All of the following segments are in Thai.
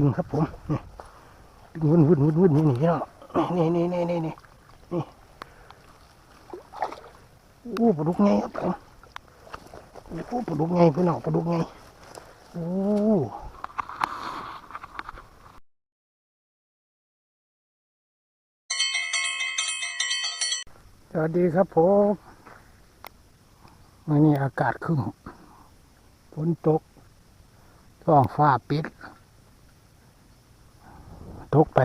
ดึงครับผมดึงวุ่นวุ่นวุ่นวุ่นนี่นี่เนาะนี่นี่นี่นี่นี่นี่โอ้ปลาดุกไงครับผมโอ้ปลาดุกไงพี่น้องปลาดุกไงโอ้สวัสดีครับผมวันนี้อากาศครึ้มฝนตกท้องฟ้าปิด ตกไป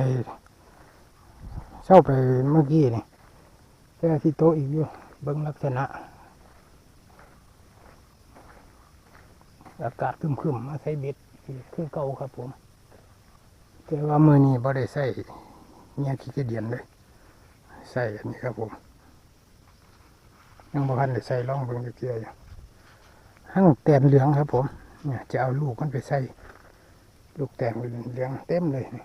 เช่าไปเมื่อกี้นี่แต่ที่โตะอีกอยู่เบิ่งลักษณะ อากาศคึมๆมาใส่เบ็ดคือเก่าครับผม แต่ว่ามือนี้บ่ได้ใส่เนี่ยขี้เกียจเดียนเลยใส่อันนี้ครับผมยังบ่ทันได้ใส่ล่องเบิ่งจักเกียอยู่หั่งแตนเหลืองครับผม เนี่ยจะเอาลูกมันไปใส่ ลูกแตนเหลืองเต็มเลยนี่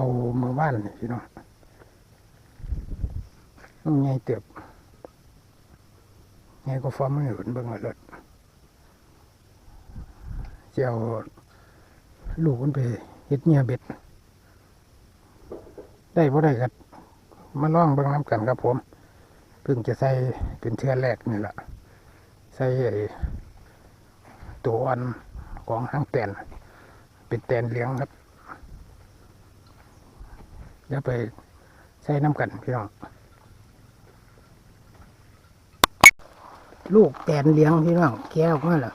เอามือบ้านนี่พี่น้องมันไงเติบไงก็ฟ้ามือนเบิ่งเอาเจะเอาลูกมันไปเฮ็ดเมียเบ็ด ได้บ่ได้กันมาล่องเบิ่งน้ำกันครับผม เพิ่งจะใส่เป็นเทือแรกนี่แหละใส่ตัวอ่อนของหางแตนเป็นแตนเลี้ยงครับ เดี๋ยวไปใส่น้ำกันพี่น้องลูกแตนเลี้ยงพี่น้องแก้วมาแล้ว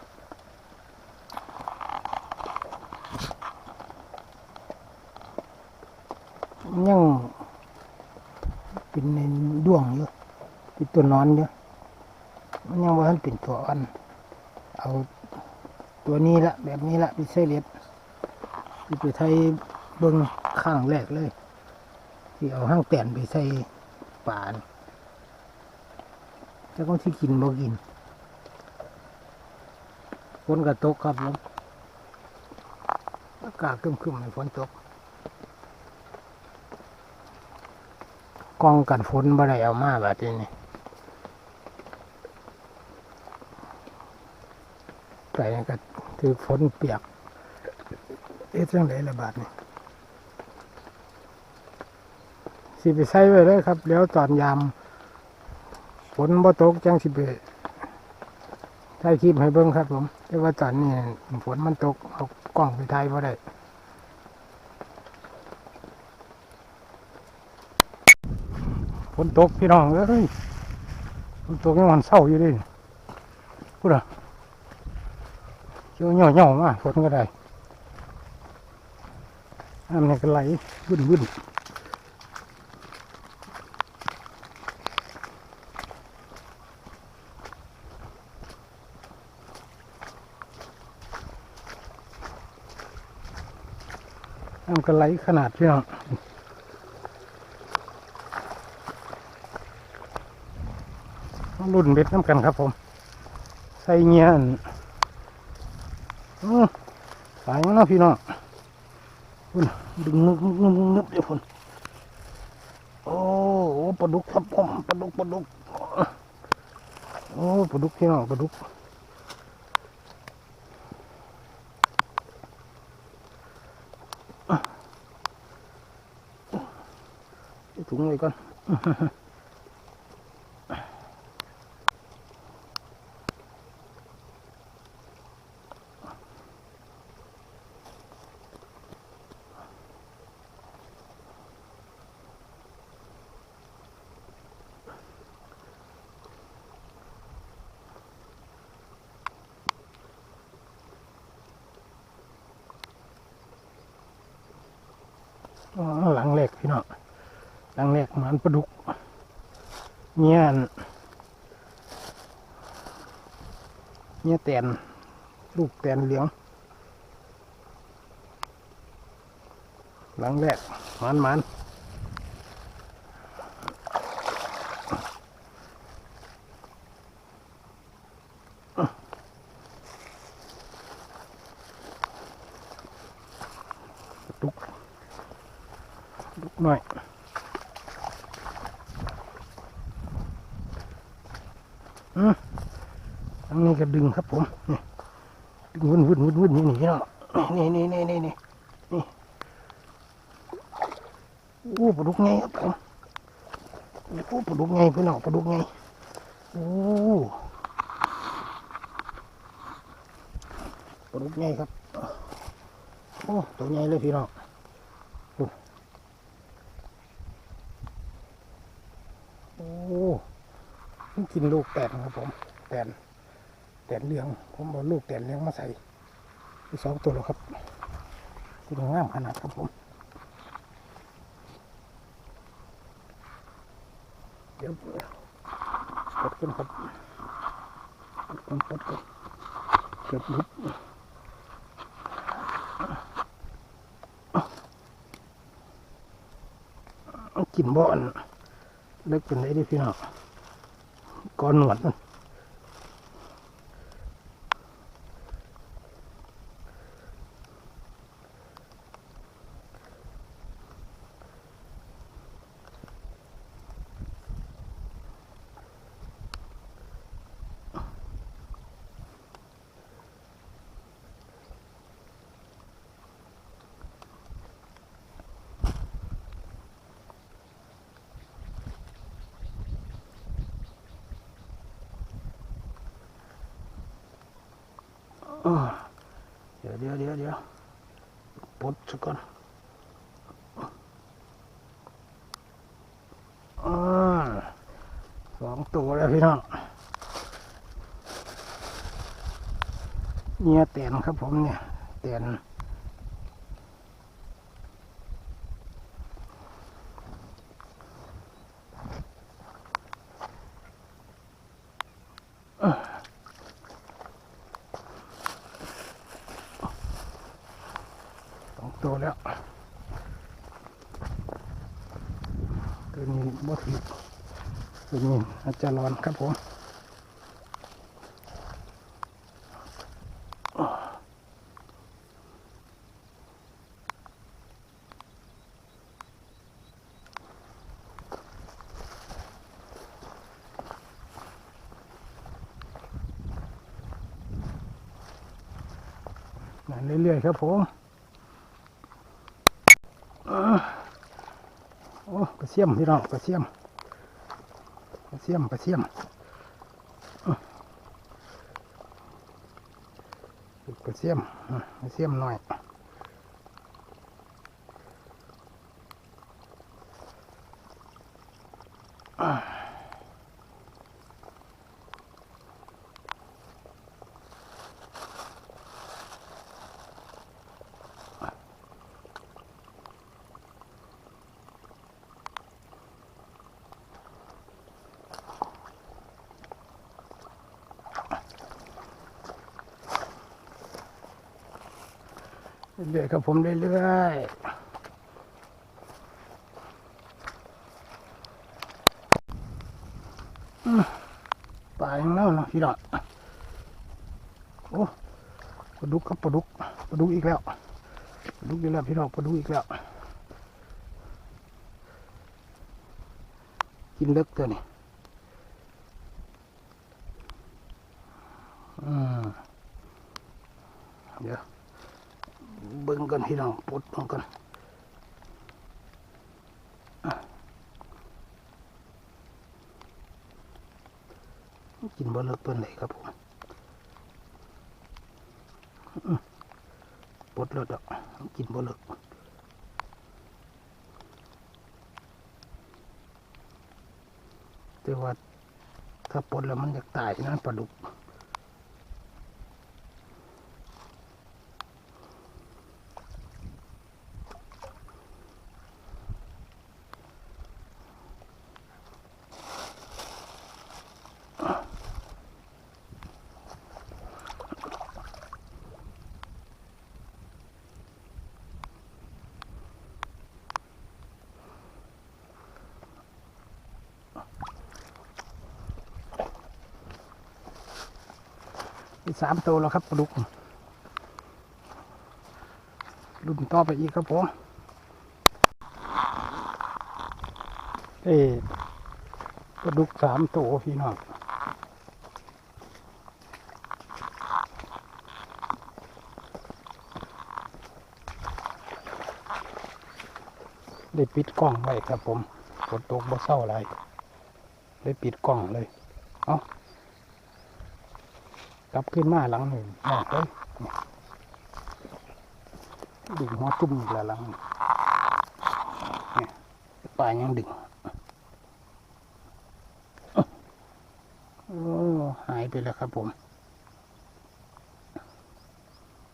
ยังเป็นในด้วงอยู่เป็นตัวนอนอยู่มันยังว่ามันเป็นตัวอ่อนเอาตัวนี้ละแบบนี้ละไปใส่เล็ดที่ไปไทยเบิ้งข้างแรกเลย ที่เอาห้างแตนไปใส่ป่านแล้วก็ที่กินบ่กินฝนก็ตกครับผมอากาศครึมๆในฝนตกกองกันฝนบ่ได้เอามาแบบนี้ไปก็ถือฝนเปียกเอ๊ะจังไรละบาทนี่ สิไปใส่ไว้เลยครับ แล้วตอนยามฝนบ่ตกจังสิไปถ่ายคลิปให้เบิ่งครับ ผม แต่ว่าตอนนี้ฝนมันตกเอากล้องไปถ่ายบ่ได้ฝนตกพี่น้องเอ้ยฝนตกยังวันเศร้าอยู่ดิพูดอะเกี่ยวเหน่าๆมาฝนก็ได้น้ำนี่ก็ไหลวุ่นวุ่นำกระไหลขนาดพี่น้องรุ่นเบ็ดน้ำกันครับผม ใส่เงี้ยนสายนะพี่น้องพุ่นดึงนึบนึบนึบนึบเดี๋ยวพุ่นโอ้ปลาดุกครับผมปลาดุกปลาดุกโอ้ปลาดุกพี่น้องปลาดุก ถุงไว้ก่อนหลังเหล็ก ลังแรกหมันปลาดุกเนี่ยเนี่ยแตนลูกแตนเหลือง หลังแรกหมันหมันดุกดุกหน่อย อื อืม อันนี้ก็ดึงครับผมดึงวุ่นวุ่นวุ่นวุ่นนี่นี่เนาะนี่นี่นี่นี่นี่นี่โอ้ปลาดุกไงครับผมโอ้ปลาดุกไงพี่น้องปลาดุกไงโอ้ปลาดุกไงครับโอ้ตัวใหญ่เลยพี่น้องดูโอ้กินลูกแตนครับผมแตน แตนเหลือง ผมเอาลูกแตนเหลืองมาใส่อีกสองตัวแล้วครับที่งามขนาดครับผมเดี๋ยวกดกันครับกดกันกดเกือบลุกกินบ่อนเลิกกินได้ดิพี่น้องก้อนหนวดมัน เดี๋ยวเดี๋ยวเดี๋ยวเดี๋ยวปลดสักก่อนอสองตัวแล้วพี่น้องเนี่ยเตนครับผมเนี่ยเตนสองตัว แล้วตัวนี้บ่ถือตัวนี้อาจจะร้อนครับผมเรื่อยๆครับผมอ่าโอ้กระ เทียมพี่น้องปลาเทียมปลาเทียมปลาเทียมปลาเทียมปลาเทียมหน่อย เรื่อยๆครับผมเรื่อยๆปลาอย่างแล้วเนาะพี่น้องโอ้ปลาดุกครับปลาดุกปลาดุกอีกแล้วปลาดุกอีกแล้วพี่น้องปลาดุกอีกแล้ว กินเล็กตัวนี้อืมเดี๋ยว เบิ่งกัน พี่น้องปลดเบิ่งกันอะกินบ่เลิกตัวไหนครับผมปลดแล้วดอกกินบ่เลิกแต่ว่าถ้าปลดแล้วมันอยากตายนะปลาดุก สามตัวแล้วครับปลาดุกรุ่นต่อไปอีกครับผมเอปลาดุกสามตัวพี่น้องได้ปิดกล้องไว้ครับผมฝนตกบ่เศร้าอะไรได้ปิดกล้องเลย เอา้า กลับขึ้นมาหลังหนึ่งมากเลยเนี่ยดึงหัวจุ่มอีกแล้วหลังนี้เนี่ยปลายยังดึงโอ้หายไปแล้วครับผม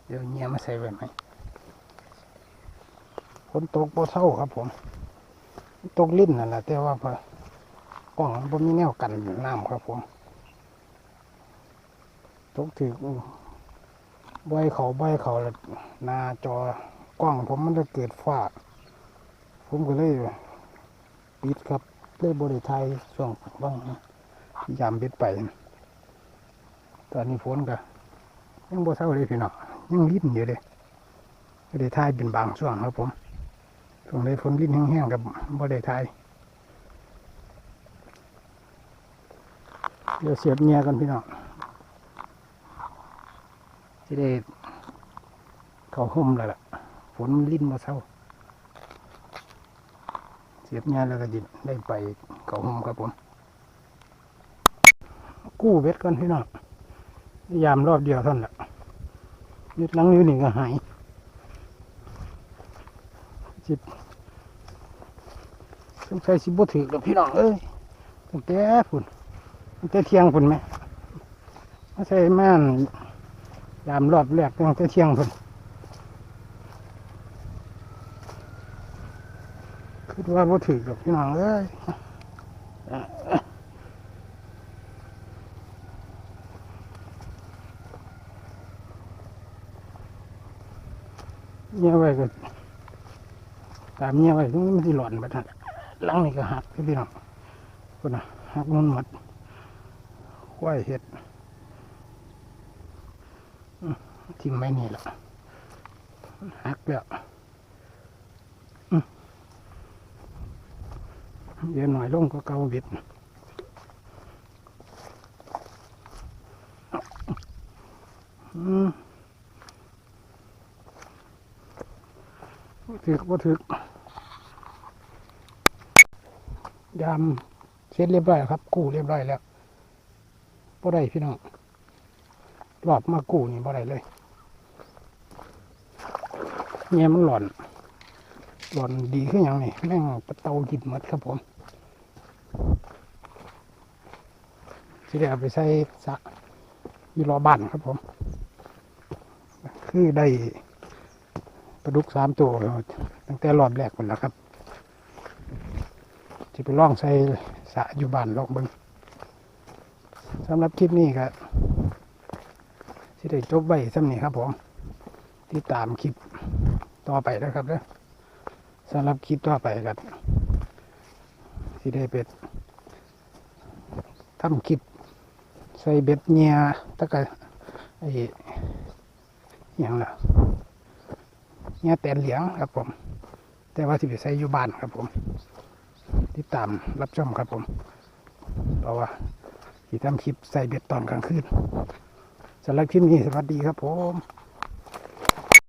เดี๋ยวเงียมาใส่ไว้ไหมฝนตกบ่เท่าครับผมตกลิ้นนั่นแหละแต่ว่าพอกล้องมันบ่มีแนวกันน้ำครับผม ตกถือใบเขาใบเขาแล้วหน้าจอกล้องผมมันจะเกิดฝ้า ผมก็เลยปิดครับเลยบริไทยช่วงบ้างยามเบ็ดไป ตอนนี้ฝนก็ยังบ่เท่าเลยพี่น้องยังลิ้นอยู่เลยบริไทยเป็นบางช่วงครับผมช่วงใดฝนลิ้นแห้งๆกับบริไทยเดี๋ยวเสียบเมียกันพี่น้อง ที่ได้เขาห่มแล้วล่ะฝนลิ้นมาเศร้า เสียบเมียแล้วก็จิได้ไปเขาห่มครับผม กู้เบ็ดกันพี่น้องยามรอบเดียวเท่านั้นแหละยึดลังนิ้วนี่ก็หายจิบสงสัยสิบ่ถือกับพี่น้องเอ้ยตั้งแต่ฝุ่นตั้งแต่เที่ยงฝุ่นไหมไม่ใช่แม่น ยามรอบแรกตั้งแต่เที่ยงฝุ่นคิดว่าบ่ถือกับพี่น้องเอ้ยเงี้ยไว้ก็ตามเงี้ยไว้ตรงนี้มันสิหล่อนไปทันหลังนี่ก็หักพี่น้องคนน่ะหักมันหมดควายเห็ดอืม ทิ้งไว้นี่แหละหักแล้วเดี๋ยวหน่อยลงก็เกาเบ็ดถือว่าถือยามเสร็จเรียบร้อยครับ กู้เรียบร้อยแล้วบ่ได้พี่น้องรอบมากู้นี่บ่ได้เลย เนี่ยมันหล่อน หล่อนดีขึ้นอย่างนี่แม่งประเตากินมดครับผมสิได้เอาไปใส่สะอยู่รอบ้านครับผม คือได้ปลาดุกสามตัวตั้งแต่รอบแรกหมดแล้วครับจะไปล่องใส่สะอยู่บ้านลองเบิงสำหรับคลิปนี้ก็สิได้จบไว้สำนี้ครับผมที่ตามคลิป ต่อไปนะครับเด้อสำหรับคลิปต่อไปก็สิได้เป็ดทำคลิปใส่เบ็ดเงียตะกะไอ้อย่างละเนียแตนเหลียงครับผม แต่ว่าที่ไปใส่อยู่บ้านครับผมติดตามรับชมครับผม เพราะว่าที่ทำคลิปใส่เบ็ดตอนกลางคืนสำหรับคลิปนี้สวัสดีครับผม